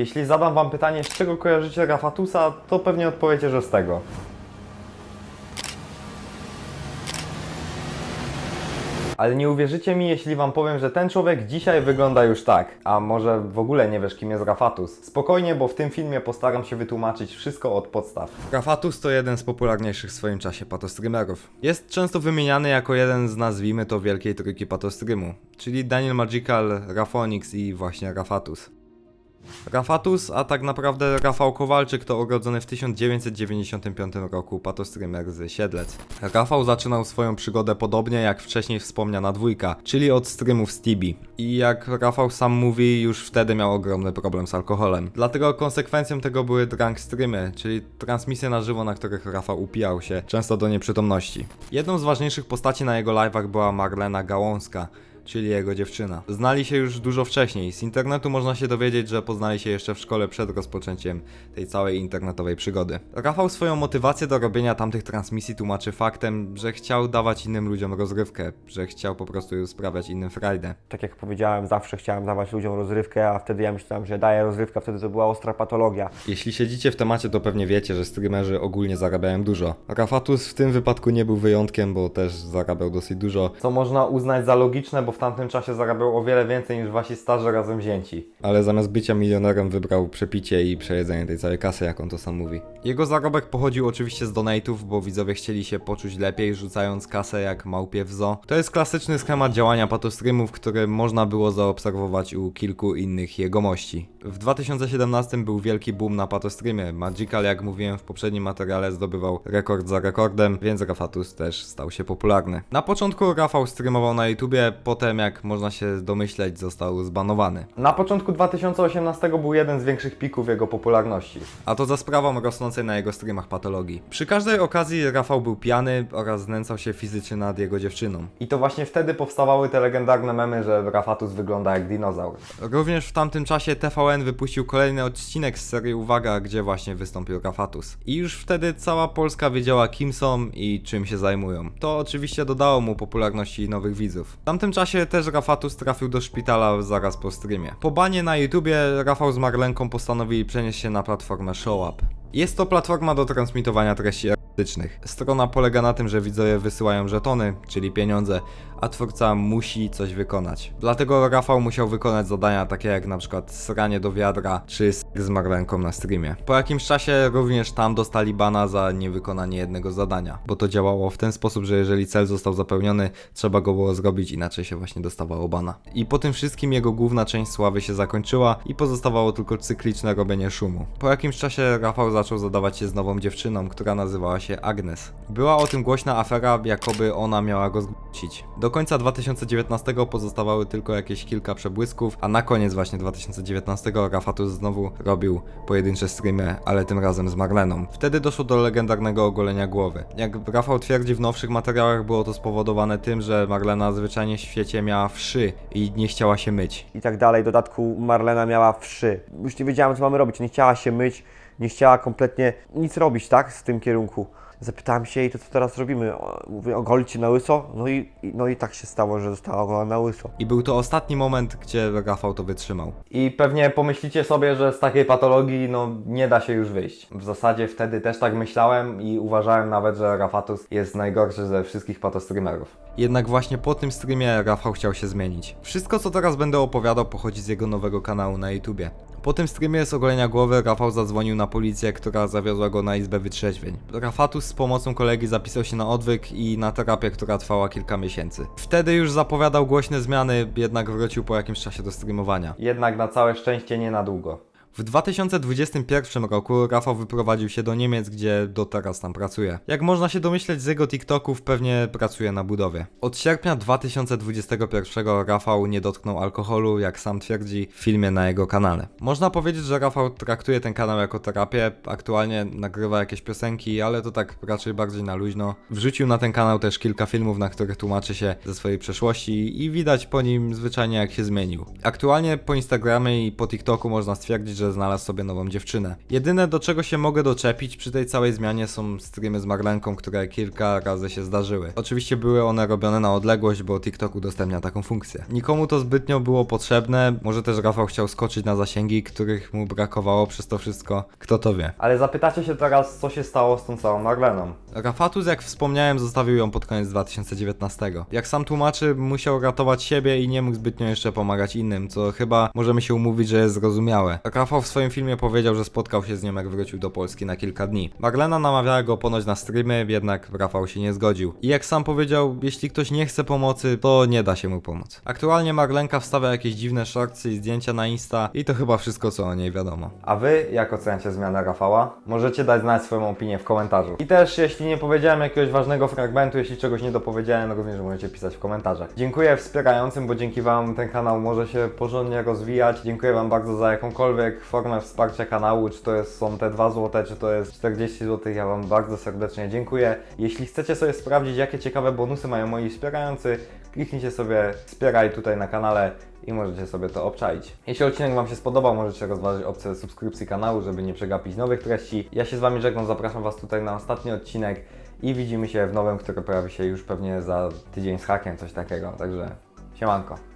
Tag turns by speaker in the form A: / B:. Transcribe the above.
A: Jeśli zadam wam pytanie, z czego kojarzycie Rafatusa, to pewnie odpowiecie, że z tego. Ale nie uwierzycie mi, jeśli wam powiem, że ten człowiek dzisiaj wygląda już tak. A może w ogóle nie wiesz, kim jest Rafatus. Spokojnie, bo w tym filmie postaram się wytłumaczyć wszystko od podstaw. Rafatus to jeden z popularniejszych w swoim czasie patostreamerów. Jest często wymieniany jako jeden z nazwijmy to wielkiej trójki patostreamu, czyli Daniel Magical, Rafonix i właśnie Rafatus. Rafatus, a tak naprawdę Rafał Kowalczyk to urodzony w 1995 roku patostreamer z Siedlec. Rafał zaczynał swoją przygodę podobnie jak wcześniej wspomniana dwójka, czyli od streamów z Tibi. I jak Rafał sam mówi, już wtedy miał ogromny problem z alkoholem. Dlatego konsekwencją tego były drunk streamy, czyli transmisje na żywo, na których Rafał upijał się, często do nieprzytomności. Jedną z ważniejszych postaci na jego live'ach była Marlena Gałązka, czyli jego dziewczyna. Znali się już dużo wcześniej. Z internetu można się dowiedzieć, że poznali się jeszcze w szkole przed rozpoczęciem tej całej internetowej przygody. Rafał swoją motywację do robienia tamtych transmisji tłumaczy faktem, że chciał dawać innym ludziom rozrywkę, że chciał po prostu sprawiać innym frajdę.
B: Tak jak powiedziałem, zawsze chciałem dawać ludziom rozrywkę, a wtedy ja myślałem, że daję rozrywkę, wtedy to była ostra patologia.
A: Jeśli siedzicie w temacie, to pewnie wiecie, że streamerzy ogólnie zarabiają dużo. Rafatus w tym wypadku nie był wyjątkiem, bo też zarabiał dosyć dużo. Co można uznać za logiczne, bo w tamtym czasie zarabiał o wiele więcej niż wasi starzy razem wzięci. Ale zamiast bycia milionerem wybrał przepicie i przejedzenie tej całej kasy, jak on to sam mówi. Jego zarobek pochodził oczywiście z donate'ów, bo widzowie chcieli się poczuć lepiej, rzucając kasę jak małpie w zoo. To jest klasyczny schemat działania patostreamów, który można było zaobserwować u kilku innych jegomości. W 2017 był wielki boom na patostreamie. Magical, jak mówiłem w poprzednim materiale, zdobywał rekord za rekordem, więc Rafatus też stał się popularny. Na początku Rafał streamował na YouTubie, potem jak można się domyśleć został zbanowany. Na początku 2018 był jeden z większych pików jego popularności. A to za sprawą na jego streamach patologii. Przy każdej okazji Rafał był pijany oraz znęcał się fizycznie nad jego dziewczyną. I to właśnie wtedy powstawały te legendarne memy, że Rafatus wygląda jak dinozaur. Również w tamtym czasie TVN wypuścił kolejny odcinek z serii Uwaga, gdzie właśnie wystąpił Rafatus. I już wtedy cała Polska wiedziała kim są i czym się zajmują. To oczywiście dodało mu popularności nowych widzów. W tamtym czasie też Rafatus trafił do szpitala zaraz po streamie. Po banie na YouTubie Rafał z Marlenką postanowili przenieść się na platformę ShowUp. Jest to platforma do transmitowania treści Strona polega na tym, że widzowie wysyłają żetony, czyli pieniądze, a twórca musi coś wykonać. Dlatego Rafał musiał wykonać zadania takie jak na przykład sranie do wiadra, czy z Marlenką na streamie. Po jakimś czasie również tam dostali bana za niewykonanie jednego zadania, bo to działało w ten sposób, że jeżeli cel został zapełniony, trzeba go było zrobić, inaczej się właśnie dostawało bana. I po tym wszystkim jego główna część sławy się zakończyła i pozostawało tylko cykliczne robienie szumu. Po jakimś czasie Rafał zaczął zadawać się z nową dziewczyną, która nazywała się Agnes. Była o tym głośna afera, jakoby ona miała go zgłosić. Do końca 2019 pozostawały tylko jakieś kilka przebłysków, a na koniec właśnie 2019 Rafatus znowu robił pojedyncze streamy, ale tym razem z Marleną. Wtedy doszło do legendarnego ogolenia głowy. Jak Rafał twierdzi w nowszych materiałach, było to spowodowane tym, że Marlena zwyczajnie w świecie miała wszy i nie chciała się myć.
B: I tak dalej. W dodatku Marlena miała wszy. Już nie wiedziałem, co mamy robić. Nie chciała się myć, nie chciała kompletnie nic robić, tak? W tym kierunku. Zapytałem się jej, to co teraz robimy? O, Mówię, ogolić cię na łyso? No i, i, no i tak się stało, że została ogolona na łyso.
A: I był to ostatni moment, gdzie Rafał to wytrzymał. I pewnie pomyślicie sobie, że z takiej patologii no nie da się już wyjść. W zasadzie wtedy też tak myślałem i uważałem nawet, że Rafatus jest najgorszy ze wszystkich patostreamerów. Jednak właśnie po tym streamie Rafał chciał się zmienić. Wszystko co teraz będę opowiadał pochodzi z jego nowego kanału na YouTubie. Po tym streamie z ogolenia głowy Rafał zadzwonił na policję, która zawiozła go na izbę wytrzeźwień. Rafatus z pomocą kolegi zapisał się na odwyk i na terapię, która trwała kilka miesięcy. Wtedy już zapowiadał głośne zmiany, jednak wrócił po jakimś czasie do streamowania. Jednak na całe szczęście nie na długo. W 2021 roku Rafał wyprowadził się do Niemiec, gdzie do teraz tam pracuje. Jak można się domyśleć z jego TikToków, pewnie pracuje na budowie. Od sierpnia 2021 Rafał nie dotknął alkoholu, jak sam twierdzi w filmie na jego kanale. Można powiedzieć, że Rafał traktuje ten kanał jako terapię, aktualnie nagrywa jakieś piosenki, ale to tak raczej bardziej na luźno. Wrzucił na ten kanał też kilka filmów, na których tłumaczy się ze swojej przeszłości i widać po nim zwyczajnie jak się zmienił. Aktualnie po Instagramie i po TikToku można stwierdzić, że znalazł sobie nową dziewczynę. Jedyne do czego się mogę doczepić przy tej całej zmianie są streamy z Marlenką, które kilka razy się zdarzyły. Oczywiście były one robione na odległość, bo TikTok udostępnia taką funkcję. Nikomu to zbytnio było potrzebne, może też Rafał chciał skoczyć na zasięgi, których mu brakowało przez to wszystko, kto to wie. Ale zapytacie się teraz, co się stało z tą całą Marleną. Rafatus, jak wspomniałem, zostawił ją pod koniec 2019. Jak sam tłumaczy, musiał ratować siebie i nie mógł zbytnio jeszcze pomagać innym, co chyba możemy się umówić, że jest zrozumiałe. Rafał w swoim filmie powiedział, że spotkał się z nią jak wrócił do Polski na kilka dni. Marlena namawiała go ponoć na streamy, jednak Rafał się nie zgodził. I jak sam powiedział, jeśli ktoś nie chce pomocy, to nie da się mu pomóc. Aktualnie Marlenka wstawia jakieś dziwne shortsy i zdjęcia na Insta i to chyba wszystko, co o niej wiadomo. A wy, jak oceniacie zmianę Rafała? Możecie dać znać swoją opinię w komentarzu. I też, jeśli nie powiedziałem jakiegoś ważnego fragmentu, jeśli czegoś nie dopowiedziałem, również możecie pisać w komentarzach. Dziękuję wspierającym, bo dzięki wam ten kanał może się porządnie rozwijać. Dziękuję wam bardzo za jakąkolwiek formę wsparcia kanału, czy to jest, są te 2 zł, czy to jest 40 zł. Ja wam bardzo serdecznie dziękuję. Jeśli chcecie sobie sprawdzić, jakie ciekawe bonusy mają moi wspierający, kliknijcie sobie wspieraj tutaj na kanale i możecie sobie to obczaić. Jeśli odcinek Wam się spodobał, możecie rozważyć opcję subskrypcji kanału, żeby nie przegapić nowych treści. Ja się z Wami żegnam, zapraszam Was tutaj na ostatni odcinek i widzimy się w nowym, który pojawi się już pewnie za tydzień z hakiem, coś takiego. Także siemanko.